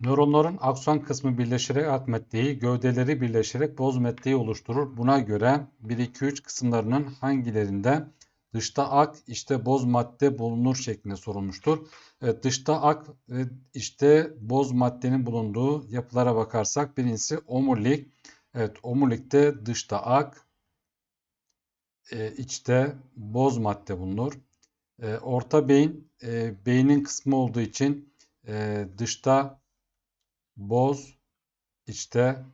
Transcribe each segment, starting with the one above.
Nöronların akson kısmı birleşerek maddeyi, gövdeleri birleşerek boz maddeyi oluşturur. Buna göre 1, 2, 3 kısımlarının hangilerinde dışta ak, içte boz madde bulunur şeklinde sorulmuştur. Evet, dışta ak ve içte boz maddenin bulunduğu yapılara bakarsak birincisi omurilik. Evet, omurilikte dışta ak, e, içte boz madde bulunur. E, orta beyin, e, beynin kısmı olduğu için dışta boz, içte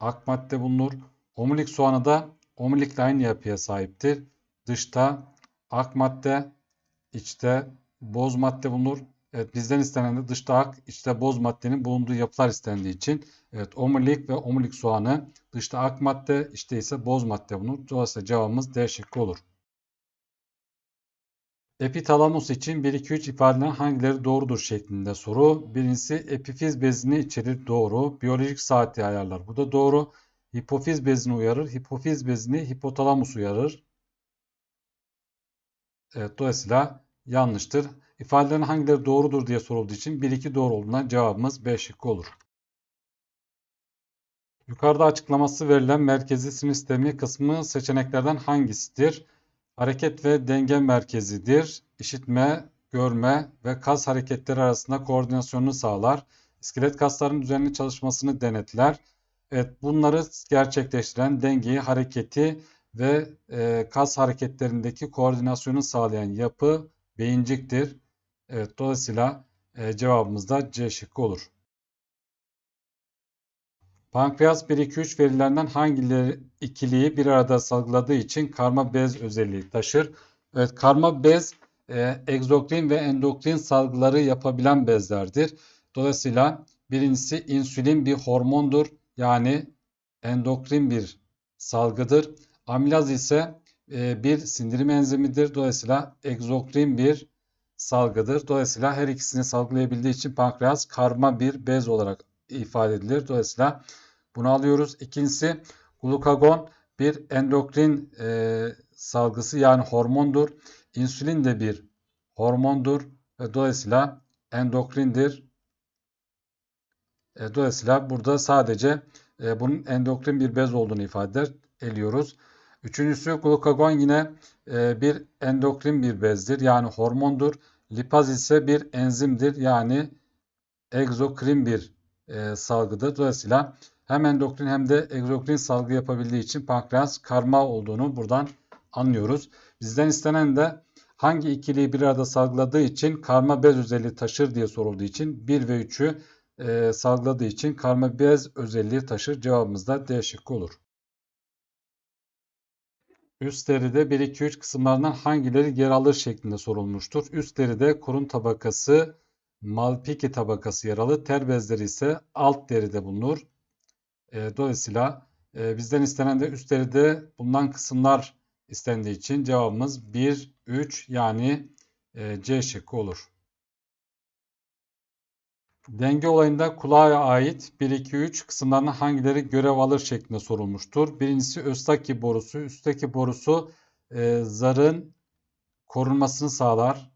ak madde bulunur. Omurilik soğanı da omurilikle aynı yapıya sahiptir. Dışta ak madde, içte boz madde bulunur. Evet bizden istenen de dışta ak, içte boz maddenin bulunduğu yapılar istendiği için evet omurilik ve omurilik soğanı dışta ak madde, içte ise boz madde bulunur. Dolayısıyla cevabımız D şıkkı olur. Epitalamus için 1, 2, 3 ifadelerin hangileri doğrudur şeklinde soru. Birincisi epifiz bezini içerir doğru. Biyolojik saati ayarlar. Bu da doğru. Hipofiz bezini uyarır. Hipofiz bezini hipotalamus uyarır. Evet, dolayısıyla yanlıştır. İfadelerin hangileri doğrudur diye sorulduğu için 1-2 doğru olduğundan cevabımız B şıkkı olur. Yukarıda açıklaması verilen merkezi sinir sistemi kısmı seçeneklerden hangisidir? Hareket ve denge merkezidir. İşitme, görme ve kas hareketleri arasında koordinasyonunu sağlar. İskelet kasların düzenli çalışmasını denetler. Evet, bunları gerçekleştiren dengeyi, hareketi ve e, kas hareketlerindeki koordinasyonu sağlayan yapı beyinciktir. Evet, dolayısıyla e, cevabımız da C şıkkı olur. Pankreas 1-2-3 verilerinden hangileri ikiliyi bir arada salgıladığı için karma bez özelliği taşır? Evet, karma bez e, egzokrin ve endokrin salgıları yapabilen bezlerdir. Dolayısıyla birincisi insülin bir hormondur. Yani endokrin bir salgıdır. Amilaz ise e, bir sindirim enzimidir. Dolayısıyla egzokrin bir salgıdır. Dolayısıyla her ikisini salgılayabildiği için pankreas karma bir bez olarak ifade edilir. Dolayısıyla bunu alıyoruz. İkincisi glukagon bir endokrin e, salgısı yani hormondur. İnsülin de bir hormondur ve dolayısıyla endokrindir. E, dolayısıyla burada sadece e, bunun endokrin bir bez olduğunu ifade eder. Eliyoruz. Üçüncüsü glukagon yine e, bir endokrin bir bezdir yani hormondur. Lipaz ise bir enzimdir yani egzokrin bir e, salgıdır. Dolayısıyla hem endokrin hem de egzokrin salgı yapabildiği için pankreas karma olduğunu buradan anlıyoruz. Bizden istenen de hangi ikiliyi bir arada salgıladığı için karma bez özelliği taşır diye sorulduğu için 1 ve 3'ü e, salgıladığı için karma bez özelliği taşır. Cevabımız da D olur. Üst deride 1, 2, 3 kısımlarından hangileri yer alır şeklinde sorulmuştur. Üst deride korun tabakası, malpiki tabakası yer alır. Ter bezleri ise alt deride bulunur. E, dolayısıyla e, bizden istenen de üst deride bulunan kısımlar istendiği için cevabımız 1, 3 yani e, C şıkkı olur. Denge olayında kulağa ait 1, 2, 3 kısımlarına hangileri görev alır şeklinde sorulmuştur. Birincisi Östaki borusu. Üstteki borusu e, zarın korunmasını sağlar.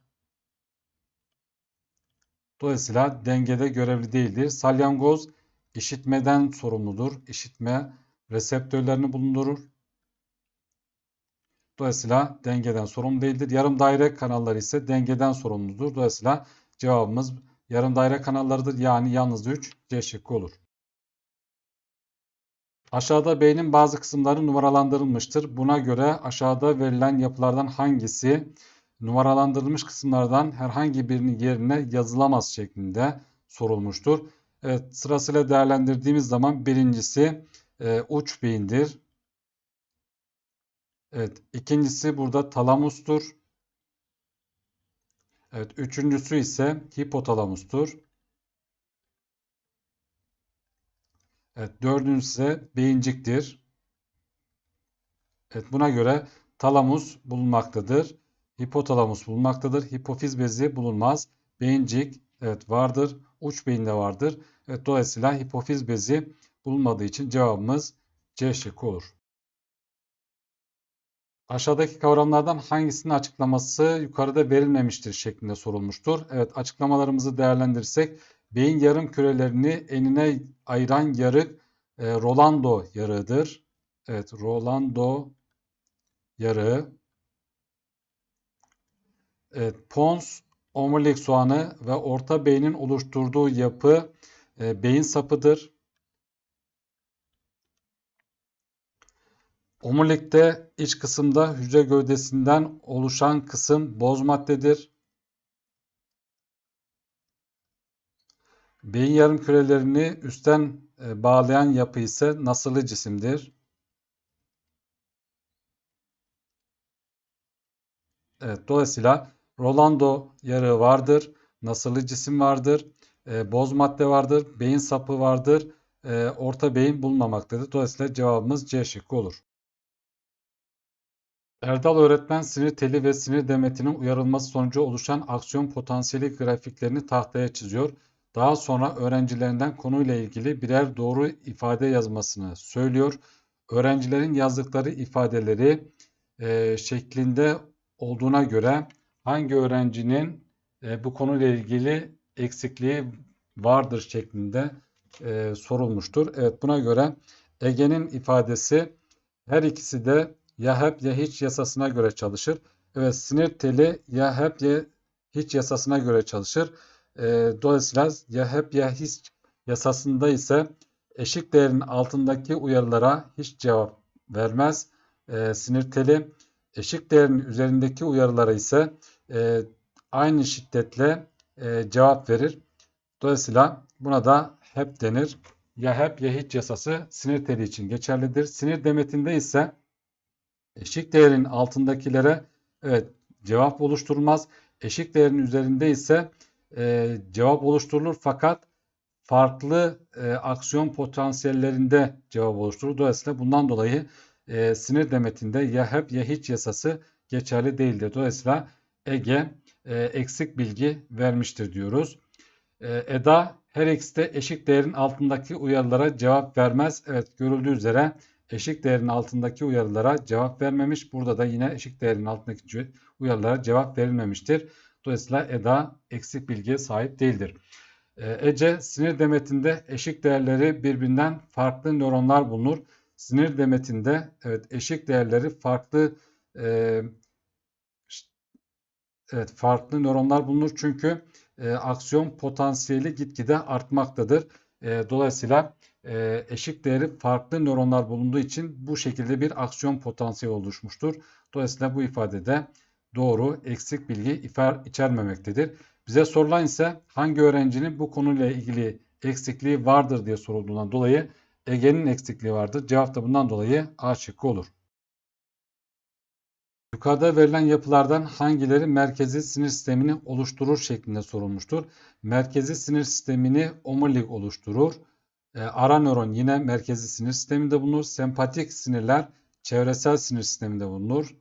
Dolayısıyla dengede görevli değildir. Salyangoz işitmeden sorumludur. İşitme reseptörlerini bulundurur. Dolayısıyla dengeden sorumlu değildir. Yarım daire kanalları ise dengeden sorumludur. Dolayısıyla cevabımız yarım daire kanallarıdır. Yani yalnız 3 C şıkkı olur. Aşağıda beynin bazı kısımları numaralandırılmıştır. Buna göre aşağıda verilen yapılardan hangisi numaralandırılmış kısımlardan herhangi birinin yerine yazılamaz şeklinde sorulmuştur. Evet, sırasıyla değerlendirdiğimiz zaman birincisi e, uç beyindir. Evet, ikincisi burada talamustur. Evet, üçüncüsü ise hipotalamustur. Evet, dördüncüsü ise beyinciktir. Evet, buna göre talamus bulunmaktadır. Hipotalamus bulunmaktadır. Hipofiz bezi bulunmaz. Beyincik evet vardır. Uç beyinde vardır. Evet, dolayısıyla hipofiz bezi bulunmadığı için cevabımız C şıkkı olur. Aşağıdaki kavramlardan hangisinin açıklaması yukarıda verilmemiştir şeklinde sorulmuştur. Evet açıklamalarımızı değerlendirirsek Beyin yarım kürelerini enine ayıran yarık e, Rolando yarığıdır. Evet, Rolando yarığı. Evet, pons, omurilik soğanı ve orta beynin oluşturduğu yapı e, beyin sapıdır. Omurilikte iç kısımda hücre gövdesinden oluşan kısım boz maddedir. Beyin yarımkürelerini üstten e, bağlayan yapı ise nasılı cisimdir. Evet, dolayısıyla Rolando yarığı vardır, nasılı cisim vardır, e, boz madde vardır, beyin sapı vardır, e, orta beyin bulunmamaktadır. Dolayısıyla cevabımız C şıkkı olur. Erdal öğretmen sinir teli ve sinir demetinin uyarılması sonucu oluşan aksiyon potansiyeli grafiklerini tahtaya çiziyor. Daha sonra öğrencilerinden konuyla ilgili birer doğru ifade yazmasını söylüyor. Öğrencilerin yazdıkları ifadeleri e, şeklinde olduğuna göre hangi öğrencinin e, bu konuyla ilgili eksikliği vardır şeklinde e, sorulmuştur. Evet buna göre Ege'nin ifadesi her ikisi de ya hep ya hiç yasasına göre çalışır. Evet sinir teli ya hep ya hiç yasasına göre çalışır. E, dolayısıyla ya hep ya hiç yasasında ise eşik değerin altındaki uyarılara hiç cevap vermez. E, sinir teli eşik değerin üzerindeki uyarılara ise e, aynı şiddetle e, cevap verir. Dolayısıyla buna da hep denir. Ya hep ya hiç yasası sinir teli için geçerlidir. Sinir demetinde ise eşik değerin altındakilere evet cevap oluşturulmaz. Eşik değerin üzerinde ise e, cevap oluşturulur fakat farklı e, aksiyon potansiyellerinde cevap oluşturur. Dolayısıyla bundan dolayı e, sinir demetinde ya hep ya hiç yasası geçerli değildir. Dolayısıyla Ege e, eksik bilgi vermiştir diyoruz. E, Eda her ikisi eşik değerin altındaki uyarılara cevap vermez. Evet görüldüğü üzere eşik değerin altındaki uyarılara cevap vermemiş. Burada da yine eşik değerin altındaki uyarılara cevap verilmemiştir. Dolayısıyla Eda eksik bilgiye sahip değildir. E, Ece sinir demetinde eşik değerleri birbirinden farklı nöronlar bulunur. Sinir demetinde evet eşik değerleri farklı e, evet farklı nöronlar bulunur çünkü e, aksiyon potansiyeli gitgide artmaktadır. E, dolayısıyla e, eşik değeri farklı nöronlar bulunduğu için bu şekilde bir aksiyon potansiyeli oluşmuştur. Dolayısıyla bu ifadede doğru eksik bilgi ifer içermemektedir. Bize sorulan ise hangi öğrencinin bu konuyla ilgili eksikliği vardır diye sorulduğundan dolayı Ege'nin eksikliği vardır. Cevap da bundan dolayı A şıkkı olur. Yukarıda verilen yapılardan hangileri merkezi sinir sistemini oluşturur şeklinde sorulmuştur. Merkezi sinir sistemini omurilik oluşturur. E, ara nöron yine merkezi sinir sisteminde bulunur. Sempatik sinirler çevresel sinir sisteminde bulunur.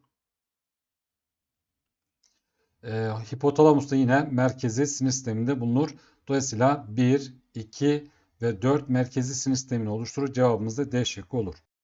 E, hipotalamus da yine merkezi sinir sisteminde bulunur. Dolayısıyla 1, 2 ve 4 merkezi sinir sistemini oluşturur. Cevabımız da D şıkkı olur.